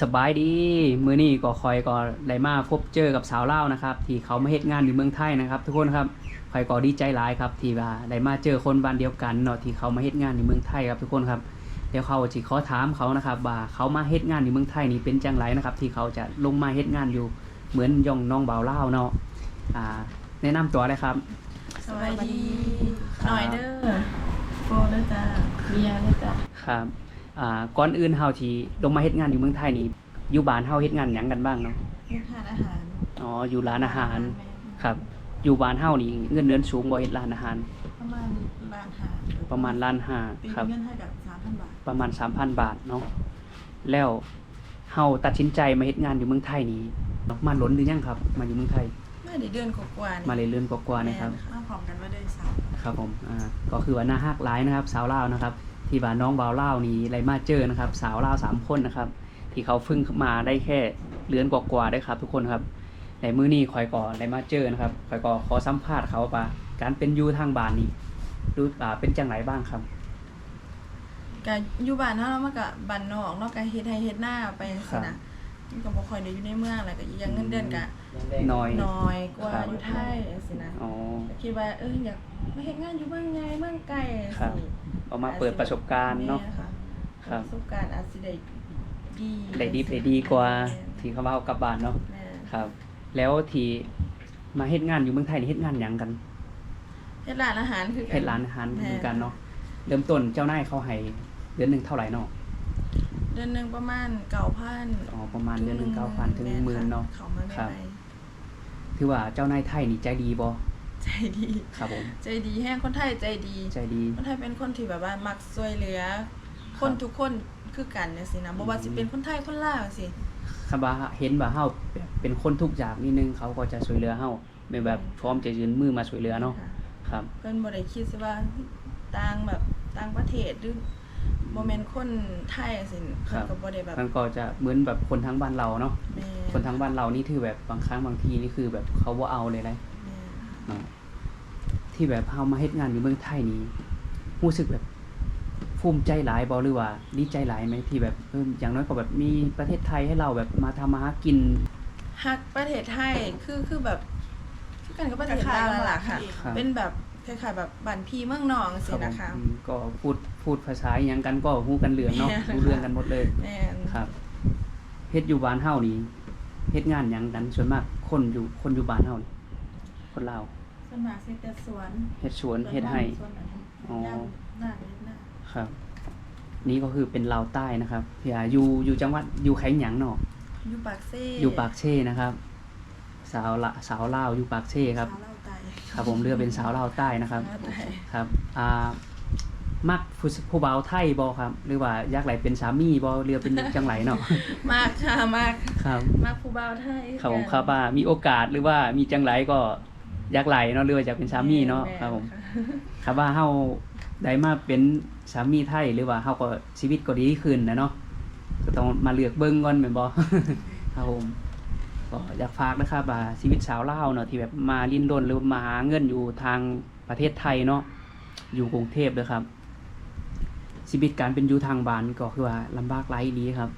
สบายดีมื้อนี้ก็คอยก็ได้มาพบเจอกับสาวลาวนะครับที่เขามาเฮ็ดงานอยู่เมืองไทยนะครับ ทุกคนครับคอยก็ดีใจหลายครับที่ว่าได้มาเจอคนบ้านเดียวกันเนาะที่เขามาเฮ็ดงานในเมืองไทยครับทุกคนครับเดี๋ยวเขาสิขอถามเขานะครับว่าเขามาเฮ็ดงานในเมืองไทยนี่เป็นจังไรนะครับ ที่เขาจะลงมาเฮ็ดงานอยู่เหมือนย่องน้องบ่าวลาวเนาะอ่าแนะนำตัวเลยครับสวัสดีหน่อยเด้อโฟเด้อจ้าเบียร์เด้อจ้าครับ อ่าก่อนอื่นเฮาที่ลงมาเฮ็ดงานอยู่เมืองไทยนี่อยู่บ้านเฮาเฮ็ดงานหยังกันบ้างเนาะเป็นทานอาหารอ๋ออยู่ร้านอาหารครับ อยู่บ้านเฮานี่เงินเดือนสูงบ่เฮ็ดร้านอาหาร ประมาณล้านหาประมาณล้านห้าตีครับ เงินให้กับสามพันบาทประมาณ 3,000 บาทเนาะแล้วเฮาตัดสินใจมาเฮ็ดงานอยู่เมืองไทยนี่มาล้นหรือยังครับ มาอยู่เมืองไทย เมื่อได้เดือนกว่าๆนี่มาเลยเรือนกว่าๆนะครับมาพร้อมกันว่าเดือนสาม ครับผม อ่า ก็คือว่าหน้าฮักหลายนะครับ สาวลาวนะครับ ที่ว่าน้องบาวเล่านี่ไรมาเจอนะครับ สาวเล่าสามคนนะครับ ที่เขาเพิ่งมาได้แค่เลือนกว่าๆได้ครับ ทุกคนครับในมือนี้คอยก่อไรมาเจอนะครับคอยก่อขอสัมภาษณ์เขาว่าการเป็นยูทางบ้านนี่ดูอ่าเป็นจังไรบ้างครับก็อยู่บ้านเฮาแล้วมันก็บ้านนอกเนาะก็เฮ็ดให้เฮ็ดหน้าไปจังซี่นะ มันก็บ่ค่อยได้อยู่ในเมืองแล้วก็อีกอย่างเงินเดือนก็น้อยน้อยกว่าครับอยู่ไทยจังซี่นะอ๋อ ก็คิดว่าเอออยากมาเฮ็ดงานอยู่เมืองใหญ่เมืองไกลจังครับซี่ออกมาเปิดประสบการณ์เนาะ แม่ค่ะครับประสบการณ์อาจสิได้ดีได้ดีได้ดีกว่าที่เขามาเอากลับบ้านเนาะ แม่ครับ แล้วที่มาเฮ็ดงานอยู่เมืองไทยนี่เฮ็ดงานหยังกันเฮ็ดร้านอาหารคือกั เฮ็ดร้านอาหารเหมือนกันเนาะ เริ่มต้นเจ้านายเขาให้เดือนหนึงเท่าไหร่เนาะ เดือนหนึงประมาณ9,000อ๋อประมาณเดือนหนึง9,000ถึงหมื่นเนาะเขามาได้ครับไหมถือว่าเจ้านายไทยนี่ใจดีบ่ใจดีครับผมใจดีแห้งคนไทยใจดีใจดี คนไทยเป็นคนที่แบบว่ามักช่วยเหลือ คนทุกคนคือกันเนี่ยสินะบ่ว่าสิเป็นคนไทยคนลาวสิคำว่าเห็นว่าเฮาแบบเป็นคนทุกข์ยากนิดนึงเขาก็จะช่วยเหลือเฮาไม่แบบพร้อมจะยืนมือมาช่วยเหลือเนาะค่ะครับ เพิ่นบ่ได้คิดสิว่าต่างแบบต่างประเทศหรือ บ่แม่นคนไทยจังซี่เพิ่นก็บ่ได้แบบมันก็จะเหมือนแบบคนทั้งบ้านเราเนาะแม่คนทั้งบ้านเรานี่คือแบบบางครั้งบางทีนี่คือแบบเขาบ่เอาเลยนะแม่เนาะที่แบบเฮามาเฮ็ดงานอยู่เมืองไทยนี่รู้สึกแบบภูมิใจหลายบ่หรือว่าดีใจหลายไหมที่แบบเอออย่างน้อยก็แบบมีประเทศไทยให้เราแบบมาทำมาหากิน ฮักประเทศไทยคือคือแบบคือกันกับประเทศลาวนั่นล่ะค่ะ ครับ เป็นแบบ คล้ายๆแบบบ้านพี่เมืองน้องคสิรับผมนะคะ อืมก็พูดพูดภาษาอหยังกันก็ฮู้กันเรื่องเนาะ แม่น รู้เรื่องกันหมดเลย แม่นครับเฮ็ดอยู่บ้านเฮานี่เฮ็ดงานหยังกันส่วนมากคนอยู่คนอยู่บ้านเฮานี่คนลาวส่วนมากสิแต่สวนเฮ็ดสวนเฮ็ดให้สวนอันนี้อ๋อย่างหน้าเฮ็ดหน้าครับ นี่ก็คือเป็นลาวใต้นะครับที่อ่าอยู่อยู่จังหวัดอยู่ไขหยังเนาะอยู่ปากเซ่อยู่ปากเช่นะครับ สาวละสาวลาวอยู่ปากเช่ครับ สาวเล่าไต ครับผมเรือเป็นสาวลาวใต้นะครับสาวเล่าไตครับอ่ามักผู้ผู้บ่าวไทยบ่ครับ หรือว่าอยากไหลเป็นสามีบ่เรือเป็นจังไหลเนาะมากค่ะมากครับมากผู้บ่าวไทยครับผมกันครับว่ามีโอกาสหรือว่ามีจังไหลก็อยากไหลเนาะหรือว่าอยากเป็นสามีเนาะแครับผมะครับว่าเฮาได้มาเป็นสามีไทยหรือว่าเฮาก็ชีวิตก็ดีขึ้นนะเนาะก็ต้องมาเลือกเบิ่งก่อนแม่นบ่ครับผม ก็อยากฝากนะครับว่าชีวิตสาวลาวเนาะที่แบบมาลิ้นรนหรือมาหาเงินอยู่ทางประเทศไทยเนาะอยู่กรุงเทพเด้อครับ ชีวิตการเป็นอยู่ทางบ้านก็คือว่าลำบากหลายอีหลีครับ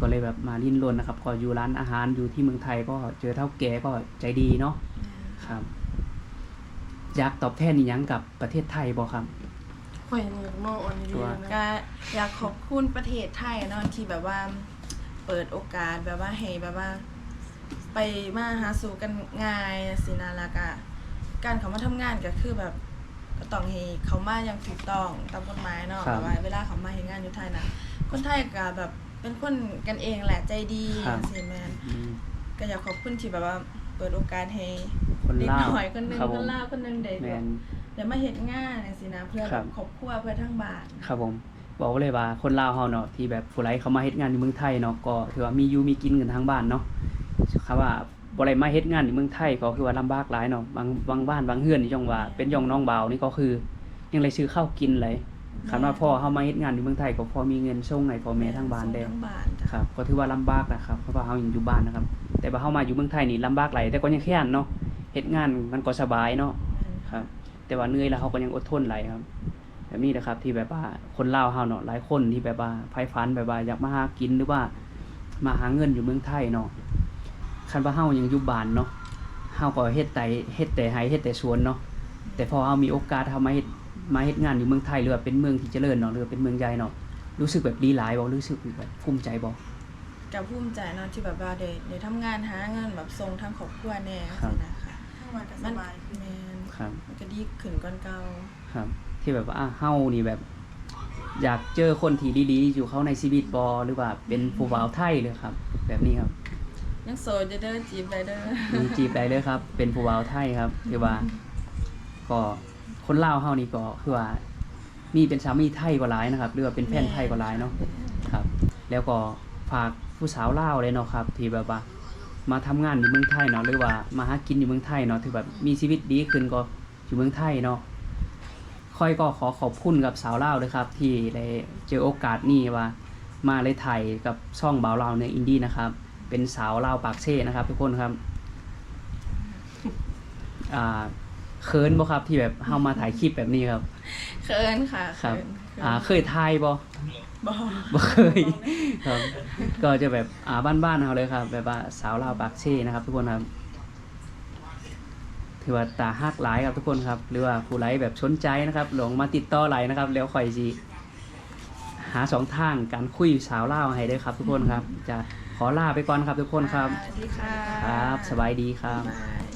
ก็เลยแบบมาลิ้นรนนะครับก็อยู่ร้านอาหารอยู่ที่เมืองไทยก็เจอเท่าแก่ก็ใจดีเนาะครับอยากตอบแทนอีหยังกับประเทศไทยบ่ครับ ข่อยนี่มองอันนี้ตัวดีนะก็อยากขอบคุณประเทศไทยเนาะที่แบบว่า เปิดโอกาสแบบว่าให้แบบว่า ไปมาหาสู่กันง่ายสินะแล้วก็การเขามาทำงานก็คือแบบก็ต้องให้เขามาอย่างถูกต้องตามกฎหมายเนาะครับแบบว่าเวลาเขามาเฮ็ดงานอยู่ไทยนะคนไทยก็แบบเป็นคนกันเองแหละใจดีครับ สิแม่นอืม ก็อยากขอบคุณที่แบบว่าเปิดโอกาสให้คนเด็กลาวน้อยคนหนึงครับคผมนลาวคนหนึงได้แมแบบนเดี๋ยวมาเฮ็ดงานจังซี่นะเพื่อครับครอบครัวเพื่อทั้งบ้าน ครับผมบอกเลยว่าคนลาวเฮาเนาะที่แบบผู้ไรเขามาเฮ็ดงานอยู่เมืองไทยเนาะก็ถือว่ามีอยู่มีกินกันทางบ้านเนาะ คำว่าบ่ได้มาเฮ็ดงานอยู่เมืองไทยก็คือว่าลำบากหลายเนาะบางบางบ้านบางเฮือนนี่จังว่าเป็นย่องน้องบ่าวนี่ก็คือ ยังได้ซื้อข้าวกินเลยคันว่าพ่อเฮามาเฮ็ดงานอยู่เมืองไทยก็พอมีเงินส่งให้พ่อแม่ทางบ้านได้ส่ทั้งบ้านจ้ะครับก็ถือว่าลำบากนะครับเพราะว่าเฮายังอยู่บ้านนะครับ แต่ว่าเฮามาอยู่เมืองไทยนี่ลำบากหลายแต่ก็ยังแค้นเนาะเฮ็ดงานมันก็สบายเนาะครับ แต่ว่าเหนื่อยแล้วเขาก็ยังอดทนไหลายครับแบบนี้นะครับที่แบบว่าคนลาวเฮาเนาะหลายคนที่แบบว่าไฟฟันแบบว่าอยากมาหากินหรือว่ามาหาเงินอยู่เมืองไทยเนาะ คันว่าเฮายังอยู่บ้านเนาะเฮาก็เฮ็ดแต่เฮ็ดแต่ไห้เฮ็ดแต่สวนเนาะแต่พอเฮามีโอกาสเฮามาเฮ็ดมาเฮ็ดงานอยู่เมืองไทยหรือว่าเป็นเมืองที่เจริญเนาะหรือว่าเป็นเมืองใหญ่เนาะรู้สึกแบบดีหลายบ่รู้สึกแบบภูมิใจบ่กับภูมิใจเนาะที่แบบว่าได้ได้ทำงานหาเงินแบบส่งทางครอบครัวแน่ครับสินะคะมันก็สมันบายขึ้นแม่นครับมันก็ดีขึ้นกว่าเก่าครับ ที่แบบว่าอะเฮานี่แบบ อยากเจอคนที่ดีๆ อยู่เข้าในชีวิตบ่หรือว่าเป็นผู้บ่าวไทยเลยครับ แบบนี้ครับ ยังโสดอยู่เด้อจีบไปเด้อมีจีบได้เลยครับ เป็นผู้บ่าวไทยครับคือว่า ก็คนลาวเฮานี่ก็คือว่า มีเป็นสามีไทยกว่าหลายนะครับหรือว่าเป็นแฟนไทยกว่าหลายเนาะครับ แล้วก็ฝากผู้สาวลาวเลยเนาะครับ ที่แบบว่า มาทำงานอยู่เมืองไทยเนาะหรือว่ามาหากินอยู่เมืองไทยเนาะที่แบบมีชีวิตดีขึ้นก็อยู่เมืองไทยเนาะ ค่อยก็ขอขอบคุณกับสาวเล่าวด้วยครับ ที่ได้เจอโอกาสนี้ว่า มาเลยไทยกับช่องบ่าวลาวในอินดี้นะครับ เป็นสาวลาวปากเซ่นะครับ ทุกคนครับอ่าเคินบ่ครับที่แบบเฮามาถ่ายคลิปแบบนี้ครับเขินค่ะครับเขินเขินอ่าเคยถ่ายบ่บ่บ่เคยครับ ก็จะแบบอ่าบ้านๆเฮาเลยครับ แบบว่าสาวลาวปากเซ่นะครับ ทุกคนครับถือว่าตาฮักหลายครับทุกคนครับ หรือว่าผู้ไลฟ์แบบสนใจนะครับลองมาติดต่อไลน์นะครับ แล้วค่อยสิหาสองทางการคุยสาวลาวให้ได้ครับ ทุกคนครับจะ ขอลาไปก่อนครับทุกคนครับ สวัสดีค่ะครับสบายดีครับบ๊ายบาย